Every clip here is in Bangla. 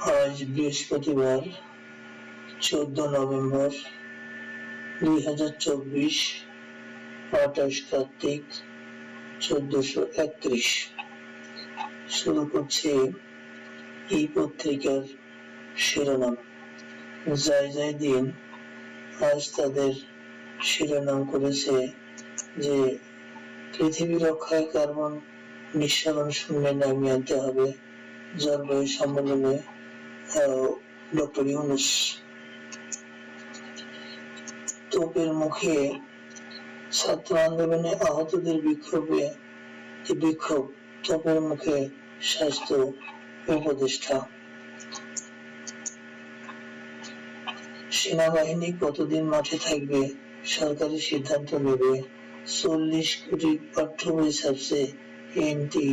আজ বৃহস্পতিবার, চোদ্দ নভেম্বর দুই হাজার চব্বিশ, আঠাশ কার্তিক চোদ্দশো একত্রিশ। শুরু করছে এই পত্রিকার শিরোনাম। যায় যায় দিন, আজ তাদের শিরোনাম করেছে যে, পৃথিবী রক্ষায় কার্বন নিঃসরণ শূন্যে নামিয়ে আনতে হবে জলবায়ু সম্মেলনে। ডক্টর ইউনুস। তোপের মুখে ছাত্র আন্দোলনে আহতদের বিক্ষোভে বিক্ষোভ, তোপের মুখে স্বাস্থ্য উপদেষ্টা। সেনাবাহিনী কতদিন মাঠে থাকবে সরকারি সিদ্ধান্ত নেবে? চল্লিশ কোটি পাঠ্য বই ছাপছে এনটি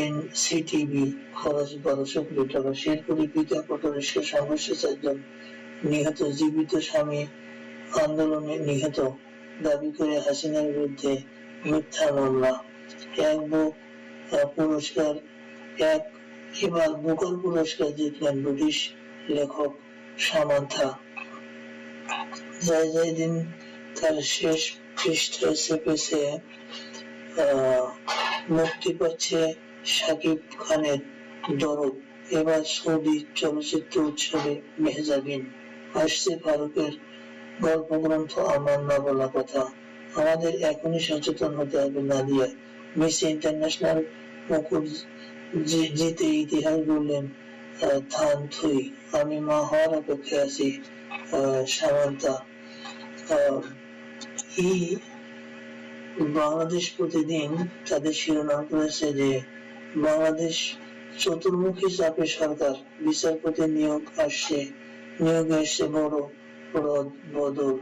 এনসিটিভি খরচ বারোশো কোটি টাকা শেরপুরি পিতা অটোরিক্সা সংঘর্ষে চারজন নিহত, জীবিত স্বামী আন্দোলনে নিহত, দাবি করে হাসিনার বিরুদ্ধে মিথ্যা মামলা। এক বুক পুরস্কার, এক এবার বুকল পুরস্কার জিতলেন ব্রিটিশ লেখক সামান্থা। জয় জয় দিন তার শেষ পৃষ্ঠায় চেপেছে মুক্তি পাচ্ছে শাকিব খানের দরদ। এবার সৌদি চলচ্চিত্র উৎসবে মেহজাবিন। আসছে ফারুকের গল্প গ্রন্থ আমার না বলা কথা। আমাদের এখনই সচেতন হতে হবে নাদিয়া। মিস ইন্টারন্যাশনাল মুকুট জিতে ইতিহাস বললেন থান থুই, আমি মা হওয়ার অপেক্ষায় আছি সামান্তা। এই বাংলাদেশ প্রতিদিন তাদের শিরোনাম করেছে যে বাংলাদেশ চতুর্মুখী চাপে সরকার। বিচারপতি নিয়োগ আসছে। নিয়োগ আসছে বড় বদল।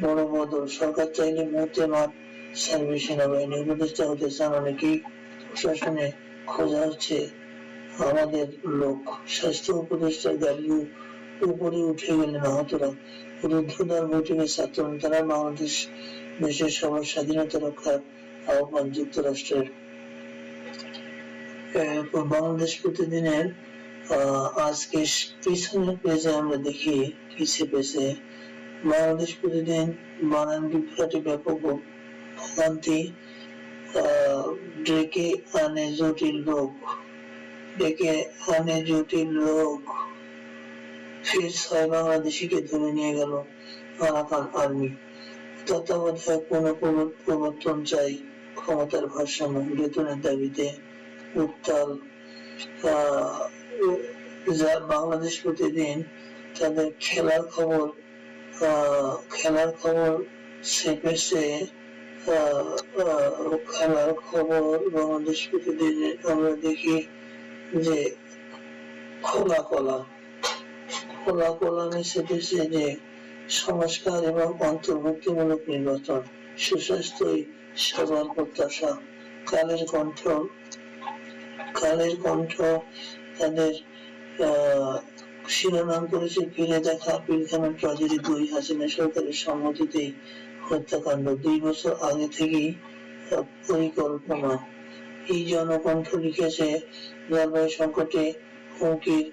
বড় বদল। সরকার চাইলে মুহূর্তে মাঠ ছাড়বে সেনাবাহিনী। উপদেষ্টা হতে চান অনেকেই। প্রশাসনে খোঁজা হচ্ছে আমাদের লোক। স্বাস্থ্য উপদেষ্টার গাড়ি উপরে উঠে গেলেন আহতরা রুদ্ধদ্বার বৈঠকে ছাত্র তারা বাংলাদেশ দেশের সবার স্বাধীনতা রক্ষার আহ্বান যুক্তরাষ্ট্রের। বাংলাদেশ প্রতিদিনের আজকে পিছনের পেজে আমরা দেখি কি চেপেছে বাংলাদেশ প্রতিদিন বানান বিভ্রাটি ব্যাপক ভোগান্তি ডেকে আনে জটিল রোগ, ডেকে আনে জটিল রোগ। ফির ছয় বাংলাদেশিকে ধরে নিয়ে গেল আরাকান আর্মি তত্ত্বাবধায়ক প্রবর্তন চাই ক্ষমতার ভারসাম্য, বেতনের দাবিতে উত্তাল যা বাংলাদেশ প্রতিদিন তাদের খেলার খবর খেলার খবর চেপেছে খেলার খবর বাংলাদেশ প্রতিদিন আমরা দেখি যে খোলা কলা খোলা কলামে চেপেছে যে সংস্কার এবং অন্তর্ভুক্তিমূলক নির্বাচন, সুস্বাস্থ্যই সবার প্রত্যাশা, কালের কণ্ঠ কালের কণ্ঠ, তাদের শিরোনাম করেছে ফিরে দেখা পিলখানা ট্রাজেডি দুই হাসিনা সরকারের সম্মতিতে হত্যাকাণ্ড। দুই বছর আগে থেকেই পরিকল্পনা। এই জনকণ্ঠ লিখেছে জলবায়ু সংকটে হুমকির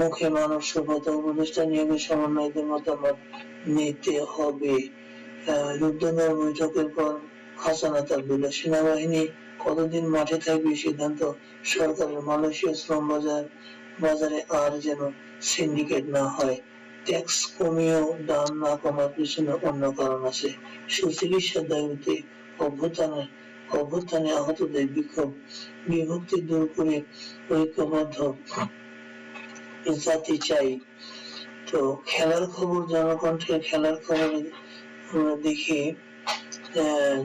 মুখে মানব সভ্যতা উপদেষ্টা নিয়োগের সমন্বয়কের মতামত নিতে হবে। রুদ্রনার বৈঠকের পর হাসানা তার তাবদুল্লাহ সেনাবাহিনী কতদিন মাঠে থাকবে সিদ্ধান্ত? সরকারের মালয়েশিয়া শ্রম বাজার বাজারে আর যেন সিন্ডিকেট না হয়। ট্যাক্স কমিয়েও দাম না কমার পিছনে অন্য কারণ আছে। সুচিকিৎসার দাবিতে অভ্যুত্থানে অভ্যুত্থানে আহতদের বিক্ষোভ। বিভক্তি দূর করে ঐক্যবদ্ধ জাতি চাই। তো খেলার খবর, জনকণ্ঠের খেলার খবর আমরা দেখি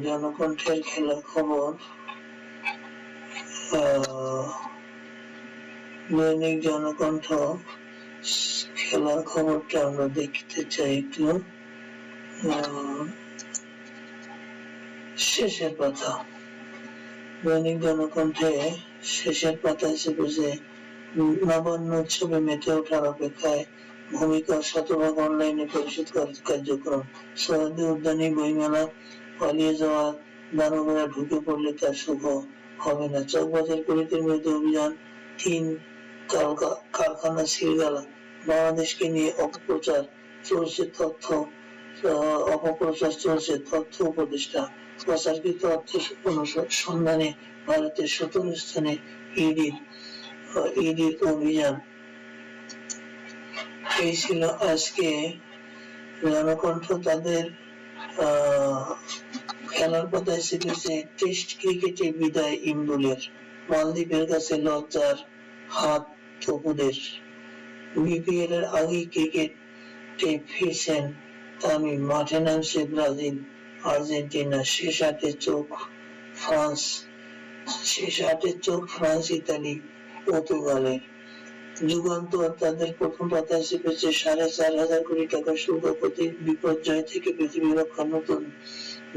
জনকণ্ঠের খেলার খবর দৈনিক জনকণ্ঠ খেলার খবরটা আমরা দেখতে চাই একটু। শেষের পাতা। দৈনিক জনকণ্ঠে শেষের পাতায় চেপেছে নবান্ন উৎসবে মেতে ওঠার অপেক্ষায় ভূমিকা শতভাগ অনলাইনে পরিশোধ কার্যক্রম। সরহদি উদ্যানী বইমেলা পালিয়ে যাওয়া দানবেরা ঢুকে পড়লে তার শুভ হবে না। চকবাজার করিতের বিরুদ্ধে অভিযান তিন কারখানা সিলগালা বাংলাদেশকে নিয়ে অপপ্রচার চলছে তথ্য অপপ্রচার চলছে তথ্য উপদেষ্টা। প্রচারকৃত অর্থ অনুসন্ধানে ভারতের সতেরো স্থানে ইডির ইডির অভিযান। এই ছিল আজকে জনকণ্ঠ তাদের আহ, খেলার কথায় শিখেছে টেস্ট ক্রিকেটে বিদায় ইমরুলের মালদ্বীপের কাছে লজ্জার হাত তপুদের বিপিএল এর আগে ক্রিকেটে ফিরছেন তামিম। মাঠে নামছে ব্রাজিল, আর্জেন্টিনা, শেষ আটে চোখ, ফ্রান্স, শেষ আটে চোখ, ফ্রান্স, ইতালি, পর্তুগালের। যুগান্তর তাদের প্রথম পাতায় চেপেছে সাড়ে চার হাজার কোটি টাকা শুল্ক প্রতি বিপর্যয় থেকে পৃথিবী রক্ষার নতুন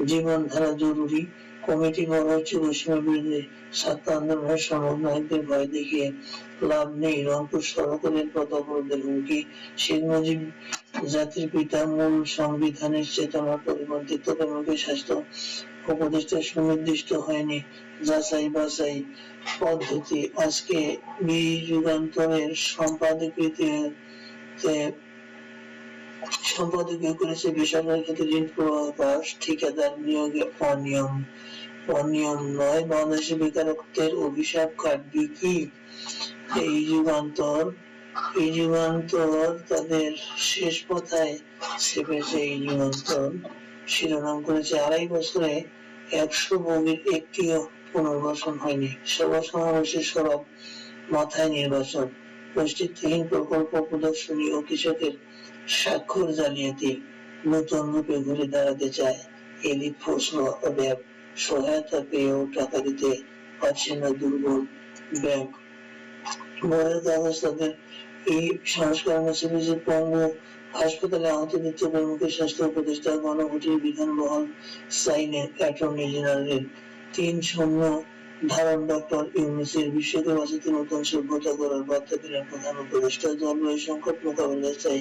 জীবনধারা জরুরি। কমিটি বড় হচ্ছে বৈষম্যের বিরুদ্ধে ছাত্র আন্দোলনের সমন্বয়কদের ভয় দেখিয়ে লাভ নেই। রংপুর সড়কের পথ অবরোধের হুমকি। শেখ মুজিব জাতির পিতা মূল সংবিধানের চেতনা তবে মুখে স্বাস্থ্য উপদেষ্টা সুনির্দিষ্ট হয়নি। যাচাই বাছাই পদ্ধতি আজকে বি যুগান্তরের সম্পাদকীয়তে সম্পাদকীয় করেছে বেসরকারি ক্ষেত্রে ঋণ প্রবাহ পাস ঠিকাদার নিয়োগে অনিয়ম অনিয়ম নয়। বাংলাদেশে বেকারত্বের অভিশাপ কাটবে কি? এই যুগান্তর এই যুগান্তর তাদের শেষ কথায় চেপেছে এই যুগান্তর। শিরোনাম করেছে, আড়াই বছরে একশো বগির একটিও পুনর্বাসন হয়নি। সভা সমাবেশে সরব মাথায় নির্বাচন। অস্তিত্বহীন প্রকল্প প্রদর্শনী ও কৃষকের স্বাক্ষর জালিয়াতি নতুন রূপে ঘুরে দাঁড়াতে চায় এলিট ফোর্স র্যাব সহায়তা পেয়েও টাকা দিতে পারছে না দুর্বল ব্যাংক কাগজ তাদের এই সংস্করণে সিরিজের পঙ্গু হাসপাতালে চেপে মুখে স্বাস্থ্য উপদেষ্টা গণভোটের বিধান বহন সাইনে অ্যাটর্নি জেনারেল তিন শূন্য ধারণ ডক্টর ইউনুসের বিশ্বকে বাঁচাতে নতুন সভ্যতা করার বার্তা দিলেন প্রধান উপদেষ্টা। জলবায়ু সংকট মোকাবেলায় চাই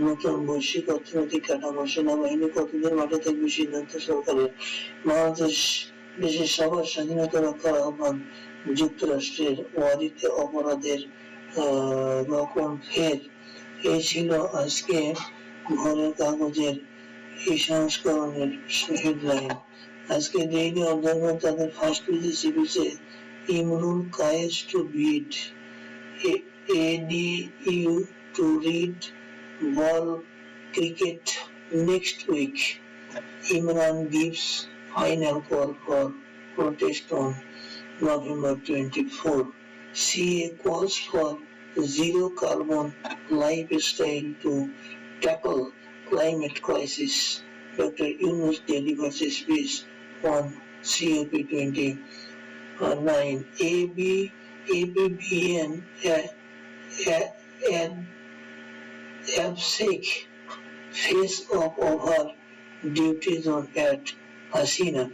নতুন বৈশ্বিক অর্থনৈতিক কাঠামো, সেনাবাহিনী কতদিন মাঠে থাকবে সিদ্ধান্ত সরকারের বাংলাদেশ দেশের সবার স্বাধীনতা রক্ষার আহ্বান যুক্তরাষ্ট্রের ওয়ারিতে অপরাধের রকম ফের এই ছিল আজকে ঘরের কাগজের এই সংস্করণের headline has gained observers that the first British episode, Imrul Kais to read, ADU to read ball cricket next week. Imran gives final call for protest on November 24. CA calls for zero carbon lifestyle to tackle climate crisis. Dr. Yunus delivers a speech from COP20 uh, AB, ABBN and FSIC face of over duties on at Hasina.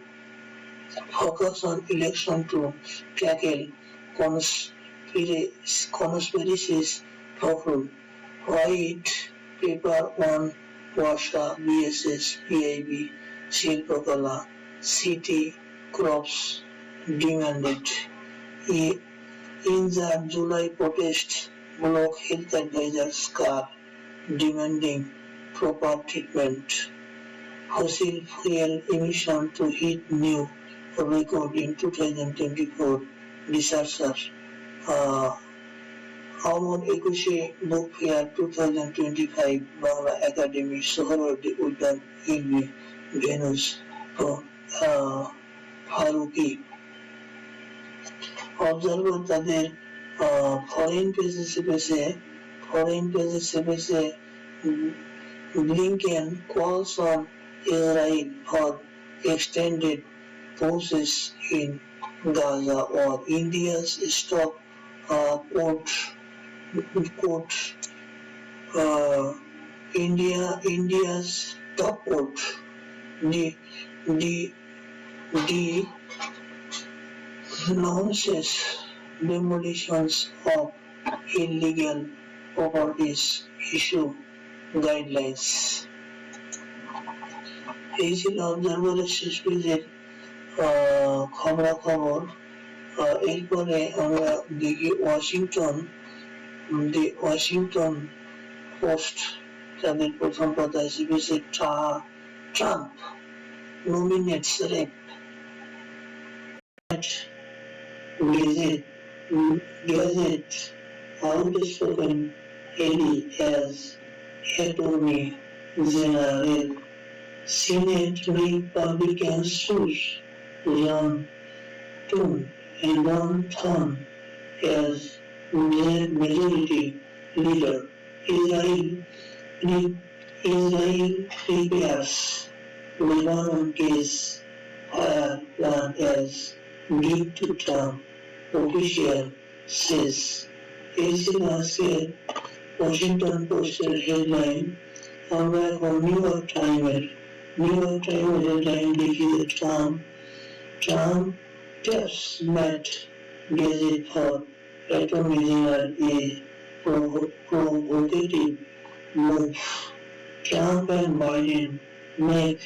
Focus on election to tackle conspiracies problem. White paper on washa BSS, PIB, শিল্পকলা city crops demanded. I- In the July protest, block health advisors car demanding proper treatment. Fossil fuel emission to hit new record in 2024, researcher. Uh, আমন একুশে book fair two thousand twenty five Bangla academy Suhrawardy Udyan ইলমি ভেনুস ও আহ, ফারুকি অবজারভার তাদের ফরেন পেজে চেপেছে ফরেন পেজে চেপেছে Blinken calls on Israel for extended forces in Gaza or India's stop uh, port port uh, India India's top port the the the launches demolitions of illegal properties issue guidelines এই ছিল অবজারভারের শেষ পেজের খবরা খবর এরপরে আমরা দেখি ওয়াশিংটন দি ওয়াশিংটন পোস্ট তাদের প্রথম পাতা CBC Trump nominates rep Gazette, Gazette outspoken Haley as Attorney General Senate Republicans choose John Toon and Ron Thorn as. Majority. Leader. Israel, Israel. Prepares Lebanon case. Fire plan as due to the official says. Facing us a Washington Post headline और को New York Times New York Times headline लिखी है Trump Trump taps Matt gazette for recognizing a provocative move. Trump and Biden make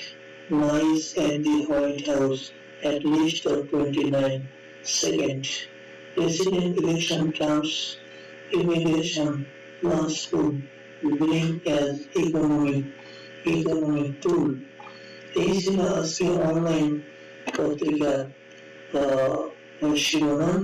noise at the White House. at least for 29 seconds. President election Trump's immigration plans could bring as economic economic tool. এই ছিল আজকে অনলাইন পত্রিকার আহ, শিরোনাম